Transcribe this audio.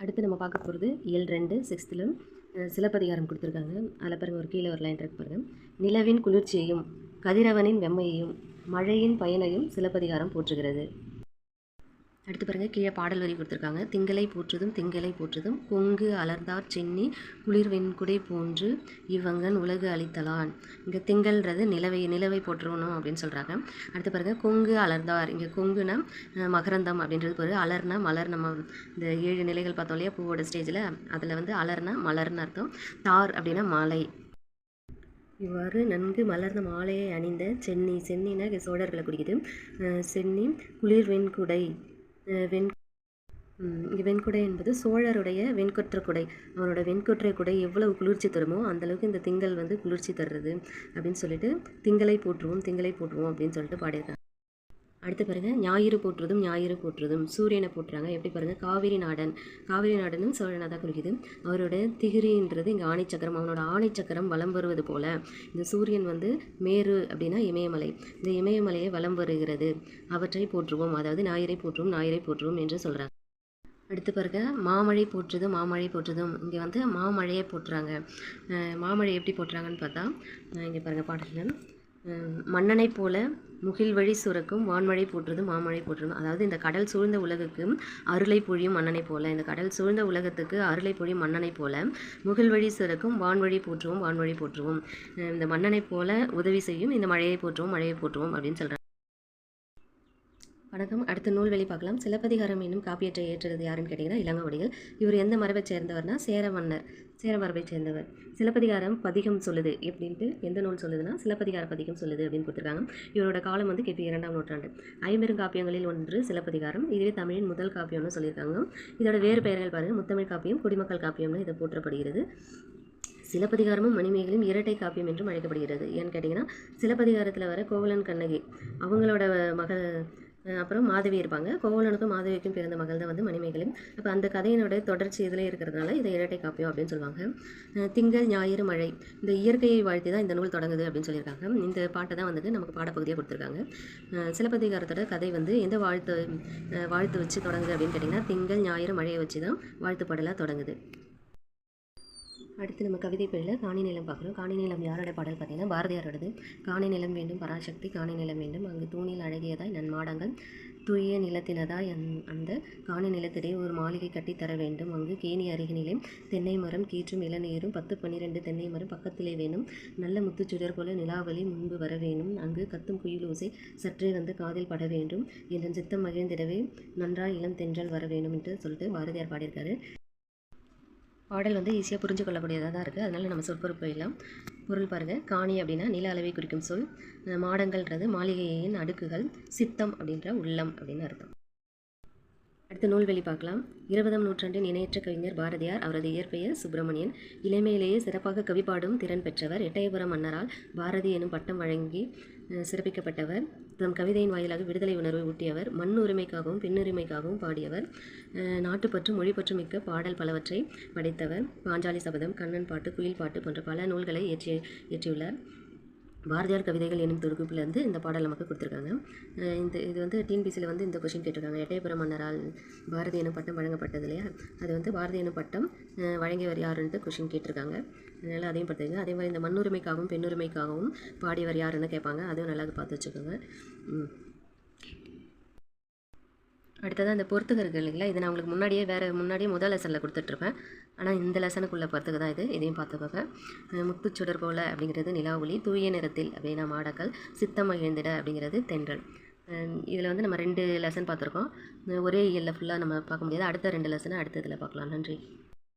அடுத்து நம்ம பார்க்க போகிறது இயல் ரெண்டு சிக்ஸ்த்தில் சிலப்பதிகாரம் கொடுத்துருக்காங்க. அதில் பாருங்கள் ஒரு கீழே ஒரு லைன் இருக்கு பாருங்கள் நிலவின் குளிர்ச்சியையும் கதிரவனின் வெம்மையையும் மழையின் பயனையும் சிலப்பதிகாரம் போற்றுகிறது. அடுத்து பாருங்க கீழே பாடல் வரி கொடுத்துருக்காங்க. திங்களை போற்றுதும் திங்களை போற்றுதும் கொங்கு அலர்ந்தார் சென்னி குளிர் வெண்குடை போன்று இவங்கன் உலகு அளித்தலான். இங்கே திங்கள்ன்றது நிலவை நிலவை போற்றுவணும் அப்படின்னு சொல்கிறாங்க அடுத்து பாருங்க கொங்கு அலர்ந்தார் இங்கே கொங்குனா மகரந்தம் அப்படின்றது பிறகு அலர்னா மலர் நம்ம இந்த ஏழு நிலைகள் பார்த்தோம் இல்லையா பூவோட ஸ்டேஜில். அதில் வந்து அலர்னா மலர்னு அர்த்தம். தார் அப்படின்னா மாலை இவ்வாறு நன்கு மலர்ந்த மாலையை அணிந்த சென்னி சென்னினா சோழர்களை குறிக்குது சென்னி குளிர் வெண்குடை. வெண் இங்கே வெண்குடை என்பது சோழருடைய வெண்கொற்ற குடை. அவரோட வெண்கொற்றை குடை எவ்வளவு குளிர்ச்சி தருமோ அந்தளவுக்கு இந்த திங்கள் வந்து குளிர்ச்சி தருது அப்படின்னு சொல்லிட்டு திங்களை போற்றுவோம் திங்களை போற்றுவோம் அப்படின்னு சொல்லிட்டு பாடியிருக்காங்க. அடுத்து பாருங்கள் ஞாயிறு போற்றுதும் ஞாயிறு போற்றுதும் சூரியனை போட்டுறாங்க எப்படி பாருங்க? காவிரி நாடன். காவிரி நாடனும் சோழனாக தான் குறிக்குது. அவரோட திகிரின்றது இங்கே ஆணைச்சக்கரம் அவனோட ஆணைச்சக்கரம் வலம் வருவது போல். இந்த சூரியன் வந்து மேரு அப்படின்னா இமயமலை. இந்த இமயமலையை வலம் வருகிறது. அவற்றை போற்றுவோம். அதாவது ஞாயிறை போற்றுவோம் ஞாயிறை போற்றுவோம் என்று சொல்கிறாங்க அடுத்து பாருங்க மாமழை போற்றுதும் மாமழை போற்றுதும். இங்கே வந்து மாமழையை போட்டுறாங்க மாமழை எப்படி போட்டுறாங்கன்னு பார்த்தா இங்கே பாருங்க பாடல்கள் மன்னனை மன்னனைப் போல முகில் வழி சுரக்கும் வான்மழை போற்றுதும் மாமழை போற்றுதும் அதாவது இந்த கடல் சூழ்ந்த உலகுக்கு அருளை பொழியும் மன்னனைப் போல இந்த கடல் சூழ்ந்த உலகத்துக்கு அருளை பொழியும் மன்னனைப் போல முகில் வழி சுரக்கும் வான்வழி போற்றுவோம் வான்வழி போற்றுவோம். இந்த மன்னனைப் போல உதவி செய்யும் இந்த மழையை போற்றுவோம் மழையை போற்றுவோம் அப்படின்னு சொல்கிறாங்க வணக்கம். அடுத்த நூல் வெளி பார்க்கலாம். சிலப்பதிகாரம் என்னும் காப்பியற்றை ஏற்றுறது யாருன்னு கேட்டிங்கன்னா இளங்கவடிகள். இவர் எந்த மரபைச் சேர்ந்தவர்னா சேர மன்னர் சேர மரபைச் சேர்ந்தவர். சிலப்பதிகாரம் பதிகம் சொல்லுது எப்படின்ட்டு எந்த நூல் சொல்லுதுன்னா சிலப்பதிகார பதிகம் சொல்லுது அப்படின்னு கொடுத்துருக்காங்க. இவரோட காலம் வந்து கிபி இரண்டாம் நூற்றாண்டு. ஐம்பெரும் காப்பியங்களில் ஒன்று சிலப்பதிகாரம். இதுவே தமிழின் முதல் காப்பியம்னு சொல்லியிருக்காங்க. இதோட வேறு பெயர்கள் பாருங்கள் முத்தமிழ் காப்பியம் குடிமக்கள் காப்பியம்னு இதை போற்றப்படுகிறது. சிலப்பதிகாரமும் மணிமேகலையும் இரட்டை காப்பியம் என்றும் அழைக்கப்படுகிறது. ஏன்னு கேட்டிங்கன்னா சிலப்பதிகாரத்தில் வர கோவலன் கண்ணகி அவங்களோட மகள் அப்புறம் மாதவி இருப்பாங்க. கோவலனுக்கும் மாதவிக்கும் பிறந்த மகள் தான் வந்து மணிமேகலை அப்போ அந்த கதையினுடைய தொடர்ச்சி இதில் இருக்கிறதுனால இதை இரட்டை காப்பியம் அப்படின்னு சொல்லுவாங்க. திங்கள் ஞாயிறு மழை. இந்த இயற்கையை வாழ்த்தி தான் இந்த நூல் தொடங்குது அப்படின்னு சொல்லியிருக்காங்க. இந்த பாட்டை தான் வந்துட்டு நமக்கு பாடப்பகுதியாக கொடுத்துருக்காங்க. சிலப்பதிகாரத்தோட கதை வந்து எந்த வாழ்த்து வாழ்த்து வச்சு தொடங்குது அப்படின்னு கேட்டிங்கன்னா திங்கள் ஞாயிறு மழையை வச்சு தான் வாழ்த்து பாடலாக தொடங்குது. அடுத்து நம்ம கவிதை பேரில் காணி நிலம் பார்க்குறோம். காணி நிலம் யாரோட பாடல் பார்த்தீங்கன்னா பாரதியாரோடது. காணி நிலம் வேண்டும் பராசக்தி காணி நிலம் வேண்டும். அங்கு தூணில் அழகியதாய் நன் மாடங்கள் தூய நிலத்தினதாய் அந் அந்த காணி நிலத்திடையே ஒரு மாளிகை கட்டி தர வேண்டும். அங்கு கேணி அருகினிலே தென்னை மரம் கீற்றும் இளநீரும் பத்து பன்னிரெண்டு தென்னை மரம் பக்கத்திலே வேணும். நல்ல முத்துச்சுடர் போல நிலாவளி முன்பு வர வேணும் அங்கு கத்தும் குயில் சற்றே வந்து காதில் பட வேண்டும். என்ற சித்தம் மகிழ்ந்திடவே நன்றாய் இளம் தென்றல் வர வேண்டும் என்று சொல்லிட்டு பாரதியார் பாடியிருக்காரு. பாடல் வந்து ஈஸியாக புரிஞ்சு கொள்ளக்கூடியதாக தான் இருக்குது அதனால் நம்ம சொற்பொருள் போயிடலாம். பொருள் பாருங்கள் காணி அப்படின்னா நில அளவை குறிக்கும் சொல். மாடங்கள்ன்றது மாளிகையின் அடுக்குகள் சித்தம் அப்படின்ற உள்ளம் அப்படின்னு அர்த்தம். அடுத்த நூல்வெளி பார்க்கலாம். இருபதாம் நூற்றாண்டின் இணையற்ற கவிஞர் பாரதியார் அவரது இயற்பெயர் சுப்பிரமணியன். இளமையிலேயே சிறப்பாக கவிப்பாடும் திறன் பெற்றவர். எட்டயபுரம் மன்னரால் பாரதி எனும் பட்டம் வழங்கி சிறப்பிக்கப்பட்டவர். தம் கவிதையின் வாயிலாக விடுதலை உணர்வை ஊட்டியவர் மண் உரிமைக்காகவும் பெண்ணுரிமைக்காகவும் பாடியவர் அஹ், நாட்டுப்பற்று மொழிப்பற்று மிக்க பாடல் பலவற்றை படைத்தவர். பாஞ்சாலி சபதம் கண்ணன் பாட்டு குயில் பாட்டு போன்ற பல நூல்களை இயற்றி இயற்றியுள்ளார். பாரதியார் கவிதைகள் என்னும் தொகுப்பிலேருந்து இந்த பாடல் நமக்கு கொடுத்துருக்காங்க. இந்த இது வந்து டிஎன்பிசியில் வந்து இந்த கொஷின் கேட்டிருக்காங்க. எட்டயபுரம் மன்னரால் பாரதி எனும் பட்டம் வழங்கப்பட்டது இல்லையா? அது வந்து பாரதி எனும் பட்டம் வழங்கியவர் யாருன்ட்டு கொஷின் கேட்டிருக்காங்க. அதனால் அதையும் பார்த்துக்கங்க அதே மாதிரி இந்த மண்ணுரிமைக்காகவும் பெண்ணுரிமைக்காகவும் பாடியவர் யாருன்னு கேட்பாங்க. அதுவும் நல்லா பார்த்து வச்சுக்கோங்க. அடுத்தது அந்த இந்த பொறுத்துக இல்லைங்களா? இது நான் உங்களுக்கு முன்னாடியே வேறு முன்னாடியே முதல் லெசனில் கொடுத்துட்ருப்பேன் ஆனால் இந்த லெசனுக்குள்ளே பொறுத்துக்கு தான் இது. இதையும் பார்த்துக்கோங்க. முத்துச்சுடர் போல அப்படிங்கிறது நிலாவொளி தூய நிறத்தில் அப்படின்னா மாடக்கள் சித்தம் எழுந்திட அப்படிங்கிறது தென்றல். இதில் வந்து நம்ம ரெண்டு லெசன் பார்த்துருக்கோம். ஒரே இயலில் ஃபுல்லாக நம்ம பார்க்க முடியாது. அடுத்த ரெண்டு லெசனை அடுத்த இதில் பார்க்கலாம். நன்றி.